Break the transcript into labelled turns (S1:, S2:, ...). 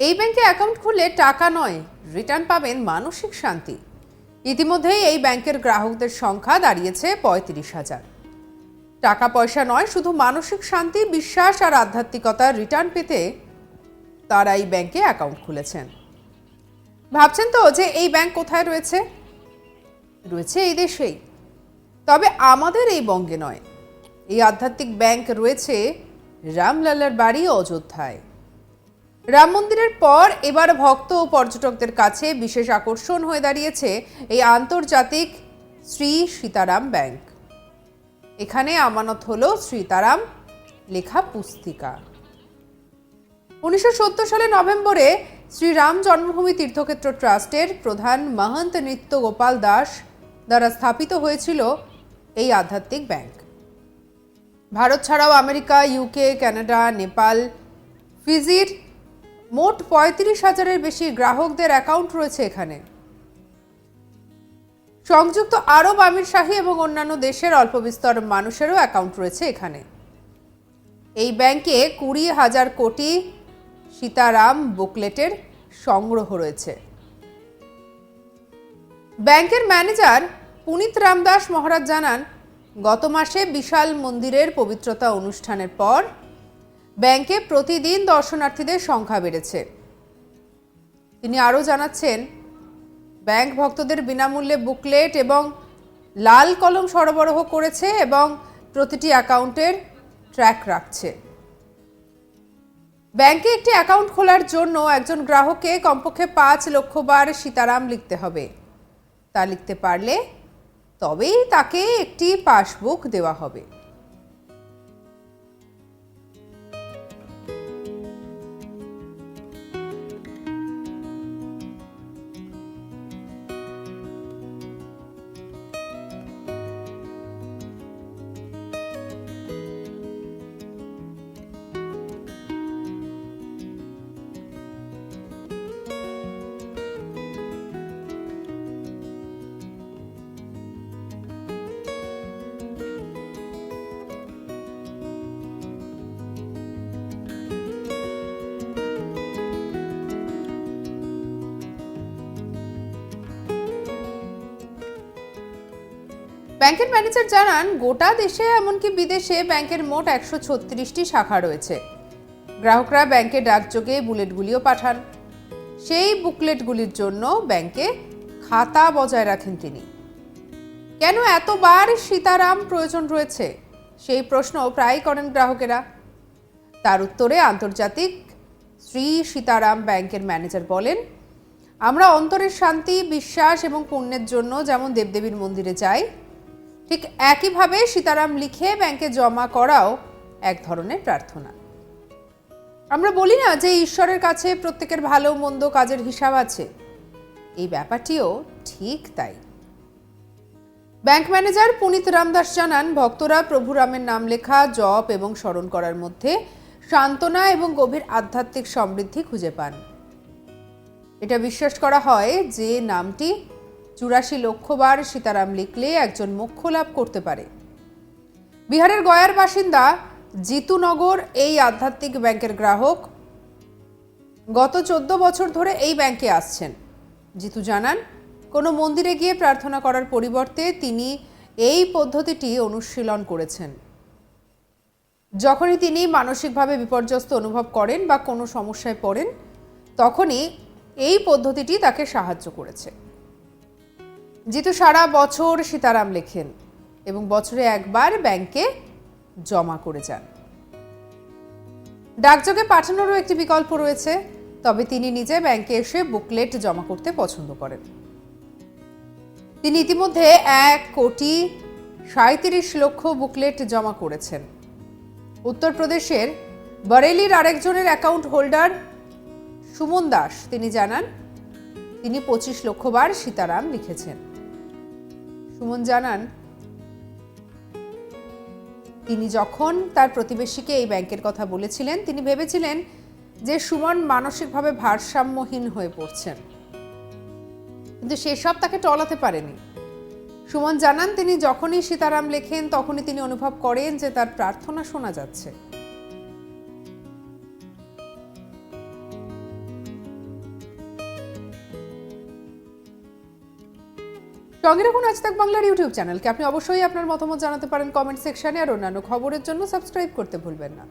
S1: এই ব্যাংকে অ্যাকাউন্ট খুললে টাকা নয়, রিটার্ন পাবেন মানসিক শান্তি। ইতিমধ্যেই এই ব্যাংকের গ্রাহকদের সংখ্যা দাঁড়িয়েছে পঁয়ত্রিশ হাজার। টাকা পয়সা নয়, শুধু মানসিক শান্তি, বিশ্বাস আর আধ্যাত্মিকতার রিটার্ন পেতে তারা এই ব্যাংকে অ্যাকাউন্ট খুলেছেন। ভাবছেন তো যে এই ব্যাংক কোথায় রয়েছে? রয়েছে এই দেশেই। তবে আমাদের এই বঙ্গে নয়। এই আধ্যাত্মিক ব্যাংক রয়েছে রামলালার বাড়ি অযোধ্যায়। রাম মন্দিরের পর এবার ভক্ত ও পর্যটকদের কাছে বিশেষ আকর্ষণ হয়ে দাঁড়িয়েছে এই আন্তর্জাতিক শ্রী সীতারাম ব্যাংক। এখানে আমানত হল সীতারাম লেখা পুস্তিকা। উনিশশো সত্তর সালে নভেম্বরে শ্রীরাম জন্মভূমি তীর্থক্ষেত্র ট্রাস্টের প্রধান মহন্ত নৃত্য গোপাল দাস দ্বারা স্থাপিত হয়েছিল এই আধ্যাত্মিক ব্যাংক। ভারত ছাড়াও আমেরিকা, ইউকে, কানাডা, নেপাল, ফিজির মোট পঁয়ত্রিশ হাজারের বেশি গ্রাহকদের অ্যাকাউন্ট রয়েছে এখানে। সংযুক্ত আরব আমির শাহী এবং অন্যান্য দেশের অল্প বিস্তর মানুষেরও অ্যাকাউন্ট রয়েছে এখানে। এই ব্যাংকে কুড়ি হাজার কোটি সীতারাম বুকলেটের সংগ্রহ রয়েছে। ব্যাংকের ম্যানেজার পুনিত রামদাস মহারাজ জানান, গত মাসে বিশাল মন্দিরের পবিত্রতা অনুষ্ঠানের পর ব্যাংকে প্রতিদিন দর্শনার্থীদের সংখ্যা বেড়েছে। তিনি আরও জানাচ্ছেন, ব্যাংক ভক্তদের বিনামূল্যে বুকলেট এবং লাল কলম সরবরাহ করেছে এবং প্রতিটি অ্যাকাউন্টের ট্র্যাক রাখছে। ব্যাংকে একটি অ্যাকাউন্ট খোলার জন্য একজন গ্রাহককে কমপক্ষে পাঁচ লক্ষ বার সীতারাম লিখতে হবে। তা লিখতে পারলে তবেই তাকে একটি পাসবুক দেওয়া হবে। ব্যাংকের ম্যানেজার জানান, গোটা দেশে এমনকি বিদেশে ব্যাংকের মোট একশো ছত্রিশটি শাখা রয়েছে। গ্রাহকরা ব্যাংকে ডাকযোগে বুলেটগুলিও পাঠান। সেই বুকলেটগুলির জন্য ব্যাংকে খাতা বজায় রাখেন তিনি। কেন এতবার সীতারাম প্রয়োজন রয়েছে? সেই প্রশ্ন প্রায় করেন গ্রাহকেরা। তার উত্তরে আন্তর্জাতিক শ্রী সীতারাম ব্যাংকের ম্যানেজার বলেন, আমরা অন্তরের শান্তি, বিশ্বাস এবং পুণ্যের জন্য যেমন দেবদেবীর মন্দিরে যাই ঠিক একইভাবে সীতারাম লিখে ব্যাংকে জমা করাও এক ধরনের প্রার্থনা। আমরা বলি না যে ঈশ্বরের কাছে প্রত্যেকের ভালো মন্দ কাজের হিসাব আছে। এই ব্যাপারটিও ঠিক তাই। ব্যাংক ম্যানেজার পুনিত রামদাস জানান, ভক্তরা প্রভু রামের নাম লেখা, জপ এবং স্মরণ করার মধ্যে সান্ত্বনা এবং গভীর আধ্যাত্মিক সমৃদ্ধি খুঁজে পান। এটা বিশ্বাস করা হয় যে নামটি চুরাশি লক্ষবার সীতারাম লিখলে একজন মোক্ষ লাভ করতে পারে। বিহারের গয়ার বাসিন্দা জিতুনগর এই আধ্যাত্মিক ব্যাংকের গ্রাহক, গত চোদ্দ বছর ধরে এই ব্যাংকে আসছেন। জিতু জানান, কোনো মন্দিরে গিয়ে প্রার্থনা করার পরিবর্তে তিনি এই পদ্ধতিটি অনুশীলন করেছেন। যখনই তিনি মানসিকভাবে বিপর্যস্ত অনুভব করেন বা কোনো সমস্যায় পড়েন, তখনই এই পদ্ধতিটি তাকে সাহায্য করেছে। জিতু সারা বছর সীতারাম লেখেন এবং বছরে একবার ব্যাংকে জমা করে যান। ডাকযোগে পাঠানোরও একটি বিকল্প রয়েছে, তবে তিনি নিজে ব্যাংকে এসে বুকলেট জমা করতে পছন্দ করেন। তিনি ইতিমধ্যে এক কোটি সাঁত্রিশ লক্ষ বুকলেট জমা করেছেন। উত্তরপ্রদেশের বরেলির আরেকজনের অ্যাকাউন্ট হোল্ডার সুমন দাস, তিনি জানান, তিনি পঁচিশ লক্ষ বার সীতারাম লিখেছেন। সুমন জানান, তিনি যখন তার প্রতিবেশীকে এই ব্যাংকের কথা বলেছিলেন, তিনি ভেবেছিলেন যে সুমন মানসিকভাবে ভারসাম্যহীন হয়ে পড়ছেন। কিন্তু সেসব তাকে টলাতে পারেনি। সুমন জানান, তিনি যখনই সীতারাম লেখেন, তখনই তিনি অনুভব করেন যে তার প্রার্থনা শোনা যাচ্ছে। সঙ্গে রাখুন আজ তাক বাংলার ইউটিউব চ্যানেলকে আপনি অবশ্যই আপনার মতামত জানাতে পারেন কমেন্ট সেকশনে আর অন্যান্য খবরের জন্য সাবস্ক্রাইব করতে ভুলবেন না।